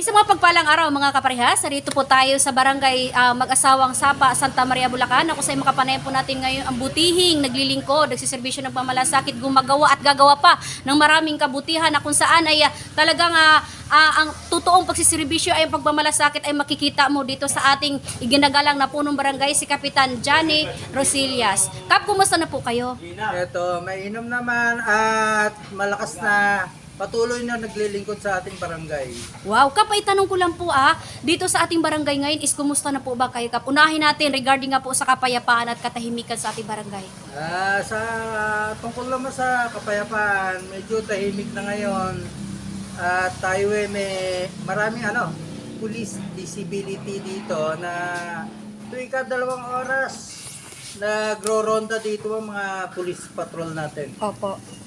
Isang mga pagpalang araw mga kaparehas, narito po tayo sa barangay ah, Mag-asawang Sapa, Santa Maria, Bulacan. Ako sa makapanayan po natin ngayon ang butihing naglilingkod, nagsiservisyo ng pamalasakit, gumagawa at gagawa pa ng maraming kabutihan na kung saan ay ah, talagang ah, ah, ang totoong pagsiservisyo ay ang pagmamalasakit ay makikita mo dito sa ating iginagalang na punong barangay si Kapitan Johnny Rosillas. Kap, kumusta na po kayo? Ito, mainom naman at malakas na patuloy na naglilingkod sa ating barangay. Wow, Kap, ay tanong ko lang po ah, dito sa ating barangay ngayon is kumusta na po ba kayo Kap? Unahin natin regarding nga po sa kapayapaan at katahimikan sa ating barangay. Ah, sa tungkol naman sa kapayapaan, medyo tahimik na ngayon. At tayo eh, may maraming ano, police visibility dito na tuwing dalawang oras nagro-ronda dito ang mga police patrol natin. Opo.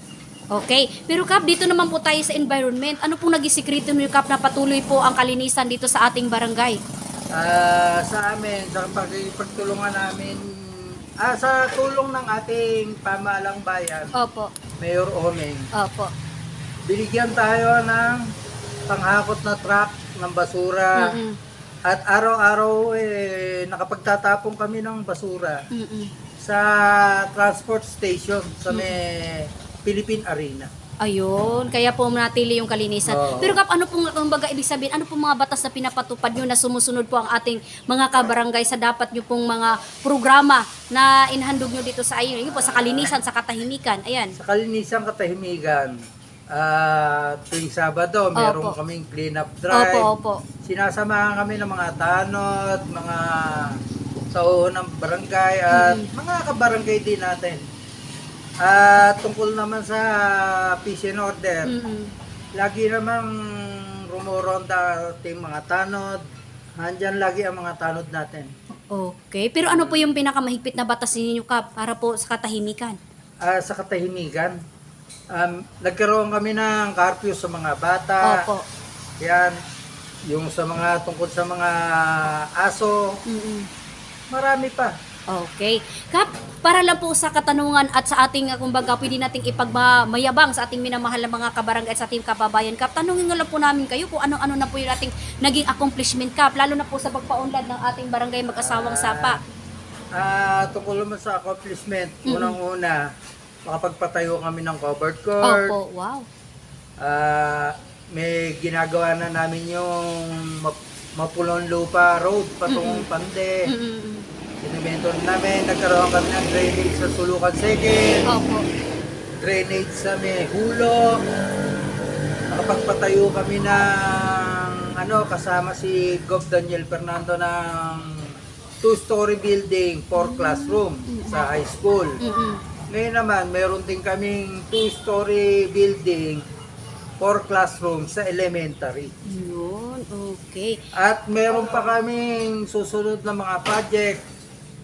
Okay, pero Kap, dito naman po tayo sa environment. Ano pong nag-isikreto niyo Kap na patuloy po ang kalinisan dito sa ating barangay? Ah, sa amin, sa pagtulungan namin, ah, sa tulong ng ating pamahalang bayan, Opo. Mayor Omeng, Opo. binigyan tayo ng panghakot na truck ng basura. Mm-mm. At araw-araw eh, nakapagtatapon kami ng basura Mm-mm. sa transport station sa may Philippine Arena. Ayun, kaya po natili yung kalinisan. Oo. Pero Kap, ano pong kumbaga ibig sabihin, ano pong mga batas na pinapatupad nyo na sumusunod po ang ating mga kabarangay sa dapat nyo pong mga programa na inhandog nyo dito sa ayun, yun po, sa kalinisan, sa katahimikan. Ayan. Sa kalinisan katahimigan, ah tuwing Sabado, meron Opo. kaming clean-up drive. Opo, opo. Sinasamahan kami ng mga tanod, mga sa ng barangay at mga kabarangay din natin. At tungkol naman sa peace and order, Mm-mm. lagi namang rumoronda ating mga tanod. Nandyan lagi ang mga tanod natin. Okay, pero ano po yung pinakamahigpit na batas ninyo, Kap, para po sa katahimikan? Ah, sa katahimikan, um, nagkaroon kami ng curfew sa mga bata. Opo. Yan, yung sa mga tungkol sa mga aso, Mm-mm. marami pa. Okay. Kap, para lang po sa katanungan at sa ating, uh, kumbaga, pwede nating ipagmayabang sa ating minamahal na mga kabarangay at sa ating kababayan, Kap, tanungin nga lang po namin kayo kung ano-ano na po yung ating naging accomplishment, Kap, lalo na po sa pagpaunlad ng ating barangay mag-asawang sapa. Ah, tungkol naman sa accomplishment, unang-una, makapagpatayo kami ng covered court. Opo, wow. Ah, may ginagawa na namin yung Map- Mapulon Lupa Road patungong Pande. Mm-mm. Sinimento namin, nagkaroon kami ng drainage sa Sulukan Second, Opo. drainage sa may Hulo. Nakapagpatayo kami ng ano kasama si Gov Daniel Fernando ng two-story building, four classroom sa high school. Mm-mm. Ngayon naman, meron din kaming two-story building, four classroom sa elementary. Yun, okay. At meron pa kaming susunod na mga project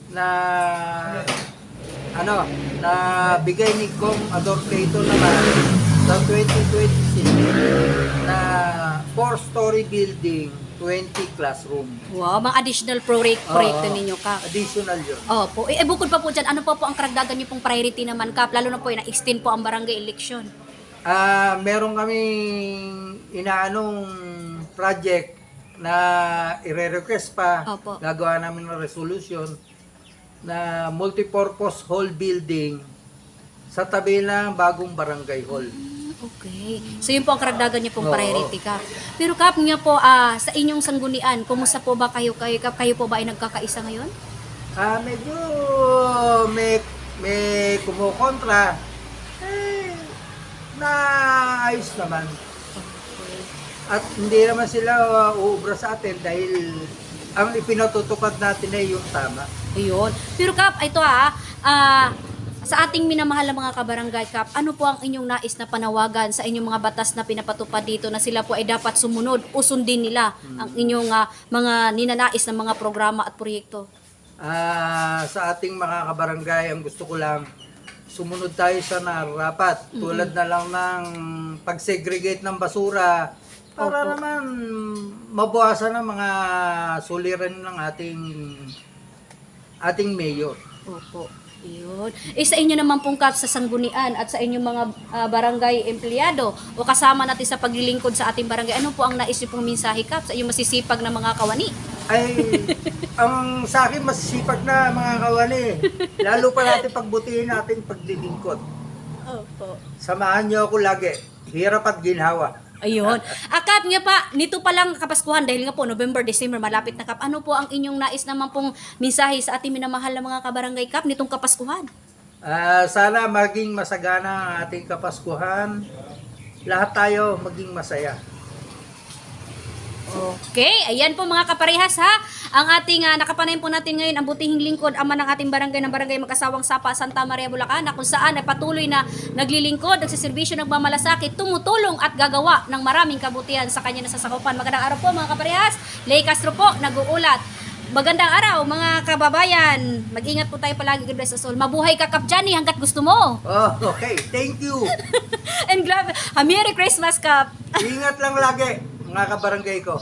na ano, na bigay ni Kong Adorcato naman sa 2026 na four-story building, 20 classroom. Wow, mga additional project, proyekto Oo. ninyo, Kap. Additional yun. Opo. Eh, eh, bukod pa po dyan, ano pa po ang karagdagan niyo pong priority naman, Kap? Lalo na po yung na-extend po ang barangay election. Ah, meron kaming inaanong project na ire-request pa. Opo. Gagawa namin ng resolution na multipurpose hall building sa tabi ng bagong barangay hall. Okay. So yun po ang karagdagan niyo pong Oo. priority, Kap. Pero Kap, nga po, ah, sa inyong sanggunian, kumusta po ba kayo, kayo, Kap? Kayo po ba ay nagkakaisa ngayon? Ah, medyo may may kumukontra. Eh, naayos naman. At hindi naman sila uh, uubra sa atin dahil ang ipinatutupad natin ay yung tama. Ayun. Pero Kap, ito ah, ah, sa ating minamahal na mga kabarangay Kap, ano po ang inyong nais na panawagan sa inyong mga batas na pinapatupad dito na sila po ay dapat sumunod o sundin nila ang inyong ah, mga ninanais na mga programa at proyekto? Ah, sa ating mga kabarangay, ang gusto ko lang, sumunod tayo sa nararapat. Tulad na lang ng pag-segregate ng basura para Opo. naman mabawasan ang mga suliran ng ating ating mayor. Opo. Yun. Eh sa inyo naman pong kap sa sanggunian at sa inyong mga ah, barangay empleyado o kasama natin sa paglilingkod sa ating barangay, ano po ang nais niyo pong mensahe kap sa inyong masisipag na mga kawani? Ay, ang sa akin masisipag na mga kawani. Lalo pa natin pagbutihin natin paglilingkod. Opo. Samahan niyo ako lagi. Hirap at ginhawa. Ayun. Akap nga pa, nito pa lang kapaskuhan dahil nga po November, December, malapit na kap. Ano po ang inyong nais naman pong mensahe sa ating minamahal na mga kabarangay kap nitong kapaskuhan? Ah, sana maging masagana ang ating kapaskuhan. Lahat tayo maging masaya. Okay, ayan po mga kaparehas ha. Ang ating uh, nakapanayin po natin ngayon ang butihing lingkod ama ng ating barangay ng barangay Magkasawang Sapa, Santa Maria, Bulacan na kung saan ay patuloy na naglilingkod, nagsiservisyo, nagmamalasakit, tumutulong at gagawa ng maraming kabutihan sa kanya nasasakupan. Magandang araw po mga kaparehas. Lay Castro po, nag-uulat. Magandang araw mga kababayan. Mag-ingat po tayo palagi. God bless us all. Mabuhay ka Kap Johnny hanggat gusto mo. Oh, okay. Thank you. And glad, Merry Christmas Kap. Ingat lang lagi, mga kabarangay ko.